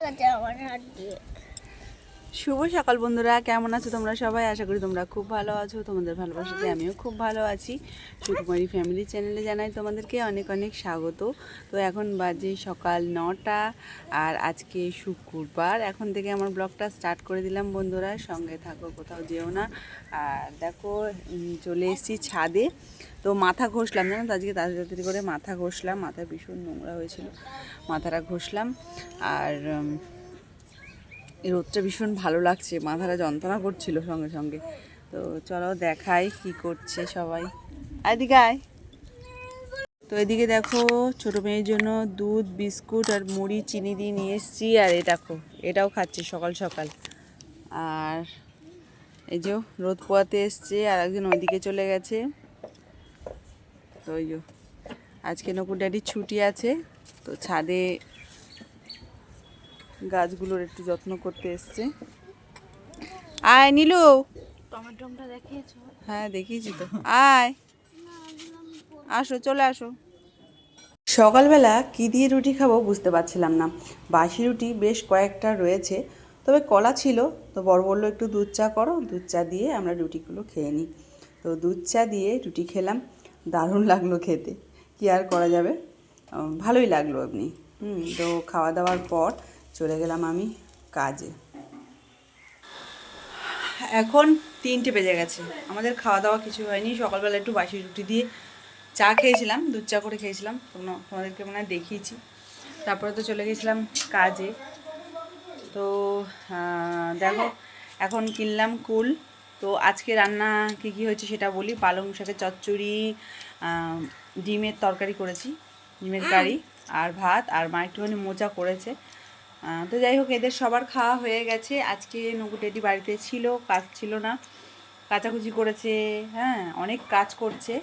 গেছে আমার হাত দিয়ে শুভ সকাল বন্ধুরা কেমন আছো তোমরা সবাই? আশা করি তোমরা খুব ভালো আছো তোমাদের ভালোবাসাতে আমিও খুব ভালো আছি। সুকুমারি ফ্যামিলি চ্যানেলে জানাই তোমাদেরকে অনেক অনেক স্বাগত। তো এখন বাজে সকাল নটা আর আজকে শুক্রবার। এখন থেকে আমার ব্লগটা স্টার্ট করে দিলাম বন্ধুরা সঙ্গে থাকো কোথাও যেও না। আর দেখো চলে এসেছি ছাদে। তো মাথা ঘষলাম জানো তো? আজকে তাড়াতাড়ি করে মাথা ঘষলাম মাথা ভীষণ নোংরা হয়েছিল মাথাটা ঘষলাম। আর এই রোদটা ভীষণ ভালো লাগছে, মাথাটা যন্ত্রণা করছিল সঙ্গে সঙ্গে। তো চলো দেখাই কি করছে সবাই। এদিকে আয়। তো এদিকে দেখো, ছোটো মেয়ের জন্য দুধ, বিস্কুট আর মুড়ি, চিনি দিয়ে নিয়ে এসেছি। আর এটা দেখো, এটাও খাচ্ছে সকাল সকাল। আর এই যে রোদ পোয়াতে এসছে, আর একজন ওইদিকে চলে গেছে। তো ওই আজকে নকুর ড্যাডির ছুটি আছে, তো ছাদে গাছগুলোর একটু যত্ন করতে এসছে। আয় নীলু। টমেটোটা দেখিয়েছো? হ্যাঁ দেখিয়েছি তো। আয়। আসো চলে আসো। সকালবেলা কি দিয়ে রুটি খাব বুঝতে পারছিলাম না। বাসি রুটি বেশ কয়েকটা রয়েছে তবে কলা ছিল। তো বড় বলল একটু দুধ চা করো দুধ চা দিয়ে আমরা রুটিগুলো খেয়ে নিই। তো দুধ চা দিয়ে রুটি খেলাম। দারুণ লাগল খেতে। কি আর করা যাবে? ভালোই লাগল আপনি। হুম তো খাওয়া দাওয়ার পর চলে গেলাম আমি কাজে। এখন তিনটে বেজে গেছে। আমাদের খাওয়া দাওয়া কিছু হয়নি। সকালবেলা একটু বাসি রুটি দিয়ে চা খেয়েছিলাম দুধ চা করে খেয়েছিলাম। তোমরা তোমাদেরকে মনে হয় দেখিয়েছি। তারপরে তো চলে গেছিলাম কাজে। তো দেখো এখন কিনলাম কুল। তো আজকে রান্না কী কী হয়েছে সেটা বলি। পালং শাকের চচ্চড়ি ডিমের তরকারি করেছি ডিমের কারি আর ভাত। আর মা একটুখানি মোচা করেছে। তো যাই হোক, এদের সবার খাওয়া হয়ে গেছে। আজকে নকু টেডি বাড়িতে ছিল, কাজ ছিল না। কাচাকুচি করেছে হ্যাঁ অনেক কাজ করছে।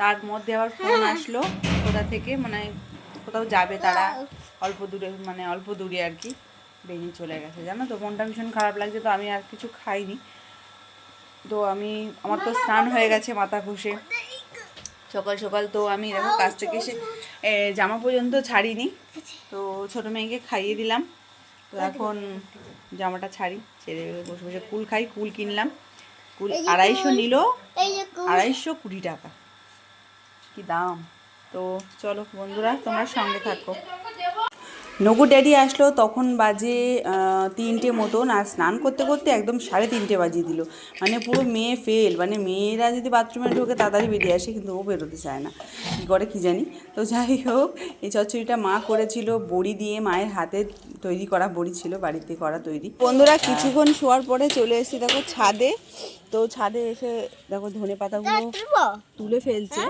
তার মধ্যে আবার ফোন আসলো, কোথা থেকে মানে কোথাও যাবে তারা। অল্প দূরে মানে অল্প দূরে আর কি, বেরিয়ে চলে গেছে। জানো তো, মনটা ভীষণ খারাপ লাগছে, তো আমি আর কিছু খাইনি। তো আমি, আমার তো স্নান হয়ে গেছে মাথা ঘষে। সকাল সকাল তো আমি দেখো, কাজ থেকে এসে জামা পর্যন্ত ছাড়িনি। তো ছোটো মেয়েকে খাইয়ে দিলাম। তো এখন জামাটা ছাড়ি ছেড়ে বসে বসে কুল খাই কুল কিনলাম। কুল আড়াইশো নিল আড়াইশো কুড়ি টাকা। কি দাম? তো চলো বন্ধুরা তোমার সঙ্গে থাকো। নগু ড্যাডি আসলো তখন বাজে তিনটে মতন আর স্নান করতে করতে একদম সাড়ে তিনটে বাজিয়ে দিল। মানে পুরো মেয়ে ফেল মানে মেয়েরা যদি বাথরুমে ঢোকে তাড়াতাড়ি বেরিয়ে আসে কিন্তু ও বেরোতে চায় না। কী করে কী জানি? তো যাই হোক এই চচ্চড়িটা মা করেছিল বড়ি দিয়ে মায়ের হাতে তৈরি করা বড়ি ছিল বাড়িতে করা তৈরি। বন্ধুরা কিছুক্ষণ শোয়ার পরে চলে এসেছি দেখো ছাদে। তো ছাদে এসে দেখো ধনে পাতাগুলো তুলে ফেলছে।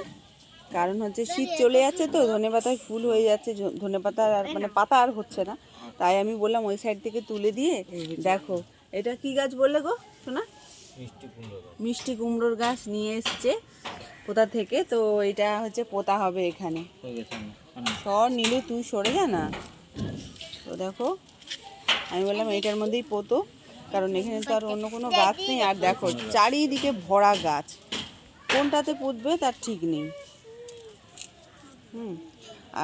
কারণ হচ্ছে শীত চলে যাচ্ছে তো ধনে পাতায় ফুল হয়ে যাচ্ছে ধনে পাতা আর মানে পাতা আর হচ্ছে না। তাই আমি বললাম ওই সাইড থেকে তুলে দিয়ে দেখো এটা কি গাছ বললে গো শোনা মিষ্টি কুমড়োর গাছ। নিয়ে এসছে কোথা থেকে তো এটা হচ্ছে পোতা হবে এখানে। সর নিলু তুই সরে যা না। তো দেখো আমি বললাম এইটার মধ্যেই পোতো কারণ এখানে তো আর অন্য কোনো গাছ নেই। আর দেখো চারিদিকে ভরা গাছ। কোনটাতে পুঁতবে তার ঠিক নেই। হুম।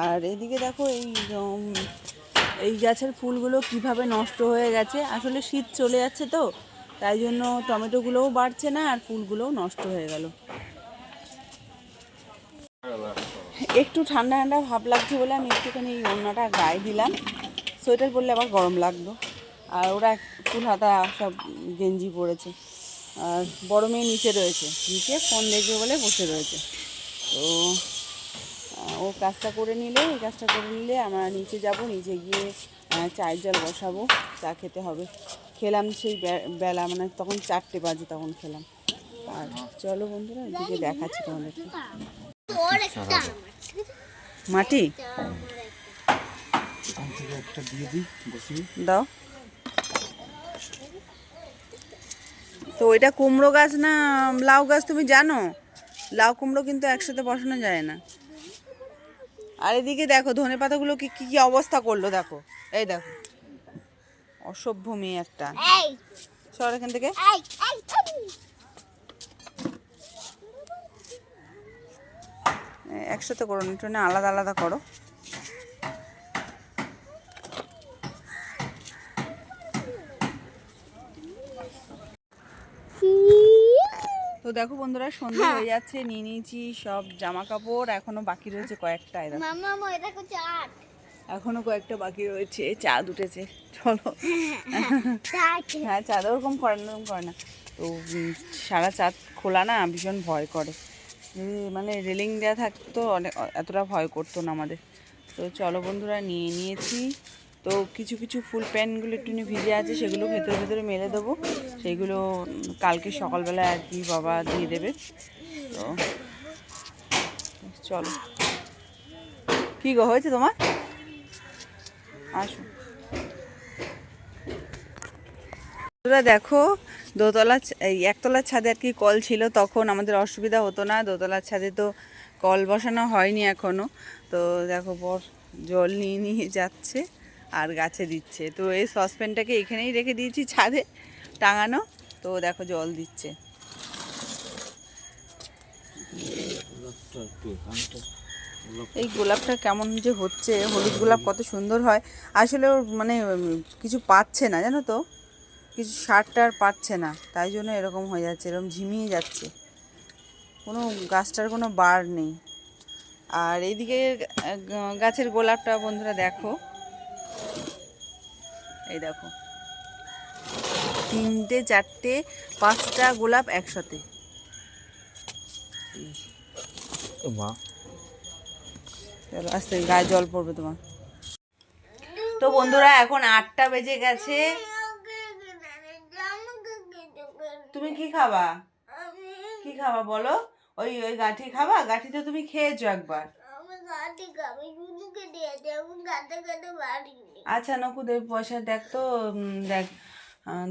আর এদিকে দেখো এই এই গাছের ফুলগুলো কীভাবে নষ্ট হয়ে গেছে। আসলে শীত চলে যাচ্ছে তো, তাই জন্য টমেটোগুলোও বাড়ছে না আর ফুলগুলোও নষ্ট হয়ে গেল। একটু ঠান্ডা ঠান্ডা ভাব লাগছে বলে আমি একটুখানি এই ওড়নাটা গায়ে দিলাম। সোয়েটার পরলে আবার গরম লাগল আর ওরা ফুল হাতা সব গেঞ্জি পরেছে। আর বড় মেয়ে নিচে রয়েছে। নিচে ফোন দেখবে বলে বসে রয়েছে। তো ও কাজটা করে নিলে, এই কাজটা করে নিলে আমরা নিচে যাব, নিচে গিয়ে চায়ের জল বসাবো, চা খেতে হবে। খেলাম সেই বেলা মানে তখন চারটে বাজে তখন খেলাম। আর চলো বন্ধুরা, এদিকে দেখাচ্ছি তোমাদেরকে? মাটি? দাও। তো এটা কুমড়ো গাছ না লাউ গাছ তুমি জানো? লাউ কুমড়ো কিন্তু একসাথে বসানো যায় না। আর এদিকে দেখো ধনে পাতাগুলো কি কি কি অবস্থা করল দেখো। এই দেখো অসভ্য মেয়ে একটা। সর এখান থেকে। একসাথে করো না আলাদা আলাদা করো। তো দেখো বন্ধুরা সন্ধ্যে হয়ে। যাচ্ছে নিয়ে নিয়েছি সব জামা কাপড় এখনও বাকি রয়েছে কয়েকটা এখনও কয়েকটা বাকি রয়েছে চাঁদ উঠেছে চলো। হ্যাঁ চাঁদ ওরকম করে না ওরকম করে না। তো সারা চাঁদ খোলা না ভীষণ ভয় করে। মানে রেলিং দেওয়া থাকতো অনেক এতটা ভয় করতো না আমাদের। তো চলো বন্ধুরা নিয়ে নিয়েছি। তো কিছু কিছু ফুল প্যান্টগুলো একটু ভিজে আছে সেগুলো ভেতরে ভেতরে মেলে দেবো। সেইগুলো কালকে সকালবেলা আর কি বাবা দিয়ে দেবে। তো চলো। কী গো, হয়েছে তোমার? আসো। বন্ধুরা দেখো, দোতলা এই একতলার ছাদে আর কি কল ছিল, তখন আমাদের অসুবিধা হতো না। দোতলার ছাদে তো কল বসানো হয়নি এখনও তো দেখো বর জল নিয়ে নিয়ে যাচ্ছে। আর গাছে দিচ্ছে। তো এই সসপ্যানটাকে এখানেই রেখে দিয়েছি ছাদে টাঙানো। তো দেখো জল দিচ্ছে। এই গোলাপটা কেমন যে হচ্ছে, হলুদ গোলাপ কত সুন্দর হয়। আসলে ওর মানে কিছু পাচ্ছে না, জানো তো? কিছু সারটা আর পাচ্ছে না, তাই জন্য এরকম হয়ে যাচ্ছে, এরকম ঝিমিয়ে যাচ্ছে। কোনো গাছটার কোনো বার নেই। আর এইদিকে গাছের গোলাপটা বন্ধুরা দেখো। এই দেখো। তিনটে চারটে পাঁচটা গোলাপ একসাথে। চলো আস্তে গায়ে জল পড়বে তোমার। তো বন্ধুরা এখন আটটা বেজে গেছে। তুমি কি খাবা? কি খাবা বলো? ওই ওই গাঠি খাবা? গাঠি তো তুমি খেয়েছো একবার। আচ্ছা নকুদের পয়সা দেখ তো দেখ।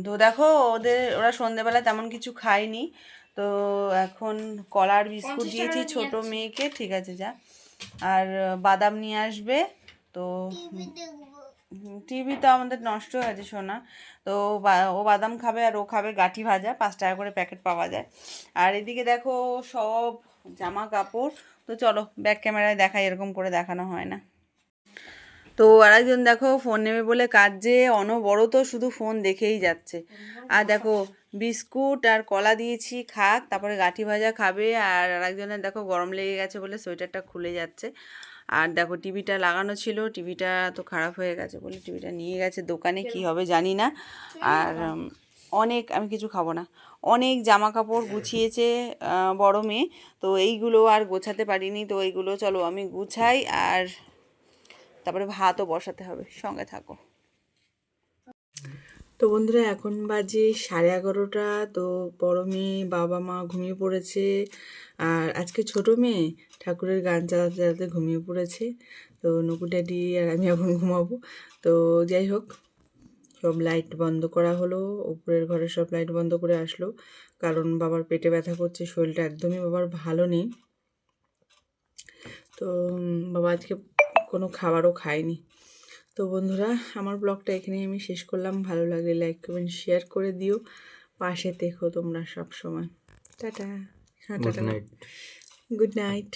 তো দেখো ওদের ওরা সন্ধেবেলা তেমন কিছু খায়নি। তো এখন কলার বিস্কুট দিয়েছি ছোট মেয়েকে ঠিক আছে যা। আর বাদাম নিয়ে আসবে তো টিভি তো আমাদের নষ্ট হয়ে গেছে সোনা। তো বা- ও বাদাম খাবে আর ও খাবে গাঠি ভাজা পাঁচ টাকা করে প্যাকেট পাওয়া যায়। আর এদিকে দেখো সব জামা কাপড় তো চলো ব্যাক ক্যামেরায় দেখাই, এরকম করে দেখানো হয় না। তো আরেকজন দেখো ফোন নেবে বলে কাজ যে অনবরত শুধু ফোন দেখেই যাচ্ছে। আর দেখো, বিস্কুট আর কলা দিয়েছি, খাক, তারপরে গাঠি ভাজা খাবে, আর আরেকজনের দেখো গরম লেগে গেছে বলে সোয়েটারটা খুলে যাচ্ছে। আর দেখো, টিভিটা লাগানো ছিল, টিভিটা তো খারাপ হয়ে গেছে বলে টিভিটা নিয়ে গেছে দোকানে, কি হবে জানি না। আর অনেক, আমি কিছু খাব না। অনেক জামা কাপড় গুছিয়েছে বড় মেয়ে। তো এইগুলো আর গোছাতে পারিনি। তো এইগুলো চলো আমি গুছাই আর তারপরে ভাতও বসাতে হবে। সঙ্গে থাকো। তো বন্ধুরা, এখন বাজে সাড়ে এগারোটা। তো বড় মেয়ে, বাবা মা ঘুমিয়ে পড়েছে। আর আজকে ছোট মেয়ে ঠাকুরের গান চালাতে চালাতে ঘুমিয়ে পড়েছে। তো নকু ড্যাডি আর আমি এখন ঘুমাবো। তো যাই হোক সব লাইট বন্ধ করা হলো উপরের ঘরের সব লাইট বন্ধ করে আসলো। কারণ বাবার পেটে ব্যথা করছে শরীরটা একদমই বাবার ভালো নেই। তো বাবা আজকে কোনো খাবারও খায়নি। তো বন্ধুরা আমার ব্লগটা এখানেই আমি শেষ করলাম। ভালো লাগলে লাইক কমেন্ট শেয়ার করে দিও। পাশে দেখো তোমরা সব সময় টাটা। হ্যাঁ টাটা নাইট গুড নাইট